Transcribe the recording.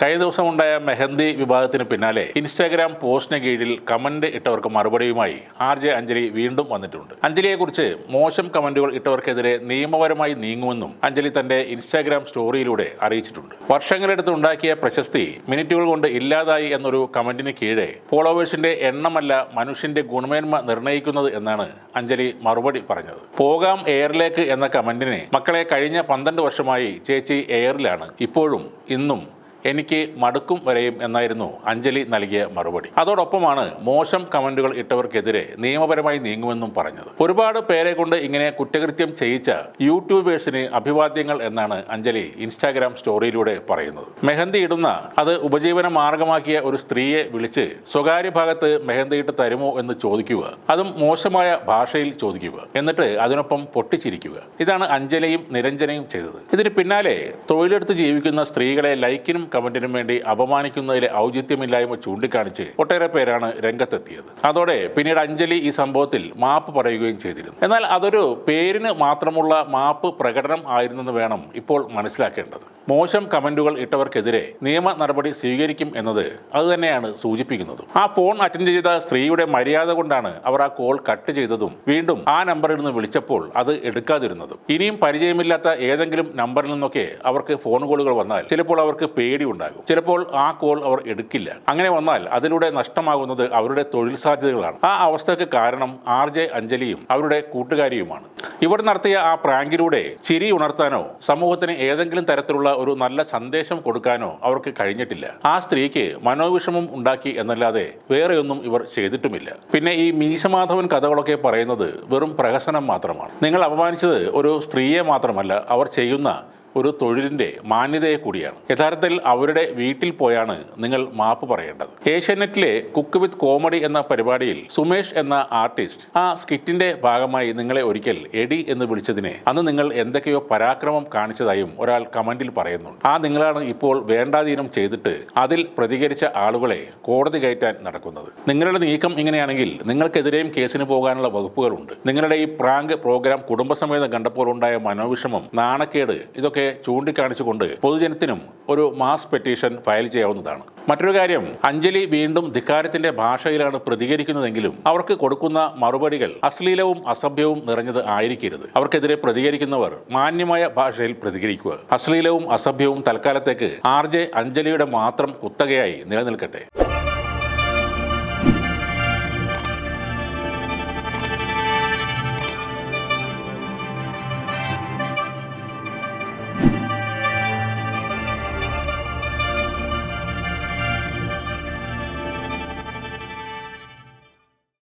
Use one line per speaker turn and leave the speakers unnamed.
കഴിഞ്ഞ ദിവസമുണ്ടായ മെഹന്തി വിവാദത്തിന് പിന്നാലെ ഇൻസ്റ്റാഗ്രാം പോസ്റ്റിന് കീഴിൽ കമന്റ് ഇട്ടവർക്ക് മറുപടിയുമായി ആർ ജെ അഞ്ജലി വീണ്ടും വന്നിട്ടുണ്ട്. അഞ്ജലിയെക്കുറിച്ച് മോശം കമന്റുകൾ ഇട്ടവർക്കെതിരെ നിയമപരമായി നീങ്ങുമെന്നും അഞ്ജലി തന്റെ ഇൻസ്റ്റാഗ്രാം സ്റ്റോറിയിലൂടെ അറിയിച്ചിട്ടുണ്ട്. വർഷങ്ങളെടുത്ത് ഉണ്ടാക്കിയ പ്രശസ്തി മിനിറ്റുകൾ കൊണ്ട് ഇല്ലാതായി എന്നൊരു കമന്റിന് കീഴെ ഫോളോവേഴ്സിന്റെ എണ്ണമല്ല മനുഷ്യന്റെ ഗുണമേന്മ നിർണയിക്കുന്നത് എന്നാണ് അഞ്ജലി മറുപടി പറഞ്ഞത്. പോകാം എയറിലേക്ക് എന്ന കമന്റിനെ മക്കളെ കഴിഞ്ഞ പന്ത്രണ്ട് വർഷമായി ചേച്ചി എയറിലാണ്. ഇപ്പോഴും ഇന്നും എനിക്ക് മടുക്കും വരെയും എന്നായിരുന്നു അഞ്ജലി നൽകിയ മറുപടി. അതോടൊപ്പമാണ് മോശം കമന്റുകൾ ഇട്ടവർക്കെതിരെ നിയമപരമായി നീങ്ങുമെന്നും പറഞ്ഞത്. ഒരുപാട് പേരെ കൊണ്ട് ഇങ്ങനെ കുറ്റകൃത്യം ചെയ്യിച്ച യൂട്യൂബേഴ്സിന് അഭിവാദ്യങ്ങൾ എന്നാണ് അഞ്ജലി ഇൻസ്റ്റാഗ്രാം സ്റ്റോറിയിലൂടെ പറയുന്നത്. മെഹന്തി ഇടുന്ന അത് ഉപജീവന മാർഗമാക്കിയ ഒരു സ്ത്രീയെ വിളിച്ച് സ്വകാര്യ ഭാഗത്ത് മെഹന്തി ഇട്ട് തരുമോ എന്ന് ചോദിക്കുക അതും മോശമായ ഭാഷയിൽ ചോദിക്കുക എന്നിട്ട് അതിനൊപ്പം പൊട്ടിച്ചിരിക്കുക. ഇതാണ് അഞ്ജലിയും നിരഞ്ജനയും ചെയ്തത്. ഇതിന് പിന്നാലെ തൊഴിലെടുത്ത് ജീവിക്കുന്ന സ്ത്രീകളെ ലൈക്കിനും കമന്റിനും വേണ്ടി അപമാനിക്കുന്നതിലെ ഔചിത്യമില്ലായ്മ ചൂണ്ടിക്കാണിച്ച് ഒട്ടേറെ പേരാണ് രംഗത്തെത്തിയത്. അതോടെ പിന്നീട് അഞ്ജലി ഈ സംഭവത്തിൽ മാപ്പ് പറയുകയും ചെയ്തിരുന്നു. എന്നാൽ അതൊരു പേരിന് മാത്രമുള്ള മാപ്പ് പ്രകടനം ആയിരുന്നെന്ന് വേണം ഇപ്പോൾ മനസ്സിലാക്കേണ്ടത്. മോശം കമന്റുകൾ ഇട്ടവർക്കെതിരെ നിയമ നടപടി സ്വീകരിക്കും എന്നത് അതുതന്നെയാണ് സൂചിപ്പിക്കുന്നത്. ആ ഫോൺ അറ്റൻഡ് ചെയ്ത സ്ത്രീയുടെ മര്യാദ കൊണ്ടാണ് അവർ ആ കോൾ കട്ട് ചെയ്തതും വീണ്ടും ആ നമ്പറിൽ നിന്ന് വിളിച്ചപ്പോൾ അത് എടുക്കാതിരുന്നതും. ഇനിയും പരിചയമില്ലാത്ത ഏതെങ്കിലും നമ്പറിൽ നിന്നൊക്കെ അവർക്ക് ഫോൺ കോളുകൾ വന്നാൽ ചിലപ്പോൾ അവർക്ക് പേടി ഉണ്ടാകും. ചിലപ്പോൾ ആ കോൾ അവർ എടുക്കില്ല. അങ്ങനെ വന്നാൽ അതിലൂടെ നഷ്ടമാകുന്നത് അവരുടെ തൊഴിൽ സാധ്യതകളാണ്. ആ അവസ്ഥയ്ക്ക് കാരണം ആർ ജെ അഞ്ജലിയും അവരുടെ കൂട്ടുകാരിയുമാണ്. ഇവർ നടത്തിയ ആ പ്രാങ്കിലൂടെ ചിരി ഉണർത്താനോ സമൂഹത്തിന് ഏതെങ്കിലും തരത്തിലുള്ള ഒരു നല്ല സന്ദേശം കൊടുക്കാനോ അവർക്ക് കഴിഞ്ഞിട്ടില്ല. ആ സ്ത്രീക്ക് മനോവിഷമം ഉണ്ടാക്കി എന്നല്ലാതെ വേറെയൊന്നും ഇവർ ചെയ്തിട്ടുമില്ല. പിന്നെ ഈ മീശമാധവൻ കഥകളൊക്കെ പറയുന്നത് വെറും പ്രഹസനം മാത്രമാണ്. നിങ്ങൾ അപമാനിച്ചത് ഒരു സ്ത്രീയെ മാത്രമല്ല അവർ ചെയ്യുന്ന ഒരു തൊഴിലിന്റെ മാന്യതയെ കൂടിയാണ്. യഥാർത്ഥത്തിൽ അവരുടെ വീട്ടിൽ പോയാണ് നിങ്ങൾ മാപ്പ് പറയേണ്ടത്. ഏഷ്യനെറ്റിലെ കുക്ക് വിത്ത് കോമഡി എന്ന പരിപാടിയിൽ സുമേഷ് എന്ന ആർട്ടിസ്റ്റ് ആ സ്കിറ്റിന്റെ ഭാഗമായി നിങ്ങളെ ഒരിക്കൽ എഡി എന്ന് വിളിച്ചതിനെ അന്ന് നിങ്ങൾ എന്തൊക്കെയോ പരാക്രമം കാണിച്ചതായും ഒരാൾ കമന്റിൽ പറയുന്നുണ്ട്. ആ നിങ്ങളാണ് ഇപ്പോൾ വേണ്ടാധീനം ചെയ്തിട്ട് അതിൽ പ്രതികരിച്ച ആളുകളെ കോടതി കയറ്റാൻ നടക്കുന്നത്. നിങ്ങളുടെ നീക്കം ഇങ്ങനെയാണെങ്കിൽ നിങ്ങൾക്കെതിരെയും കേസിന് പോകാനുള്ള വകുപ്പുകളുണ്ട്. നിങ്ങളുടെ ഈ പ്രാങ്ക് പ്രോഗ്രാം കുടുംബസമേതം കണ്ടപ്പോൾ ഉണ്ടായ മനോവിഷമം നാണക്കേട് ഇതൊക്കെ ചൂണ്ടിക്കാണിച്ചുകൊണ്ട് പൊതുജനത്തിനും ഒരു മാസ് പെറ്റീഷൻ ഫയൽ ചെയ്യാവുന്നതാണ്. മറ്റൊരു കാര്യം അഞ്ജലി വീണ്ടും ധിക്കാരത്തിന്റെ ഭാഷയിലാണ് പ്രതികരിക്കുന്നതെങ്കിലും അവർക്ക് കൊടുക്കുന്ന മറുപടികൾ അശ്ലീലവും അസഭ്യവും നിറഞ്ഞത് ആയിരിക്കരുത്. അവർക്കെതിരെ പ്രതികരിക്കുന്നവർ മാന്യമായ ഭാഷയിൽ പ്രതികരിക്കുക. അശ്ലീലവും അസഭ്യവും തൽക്കാലത്തേക്ക് ആർ ജെ അഞ്ജലിയുടെ മാത്രം കുത്തകയായി നിലനിൽക്കട്ടെ.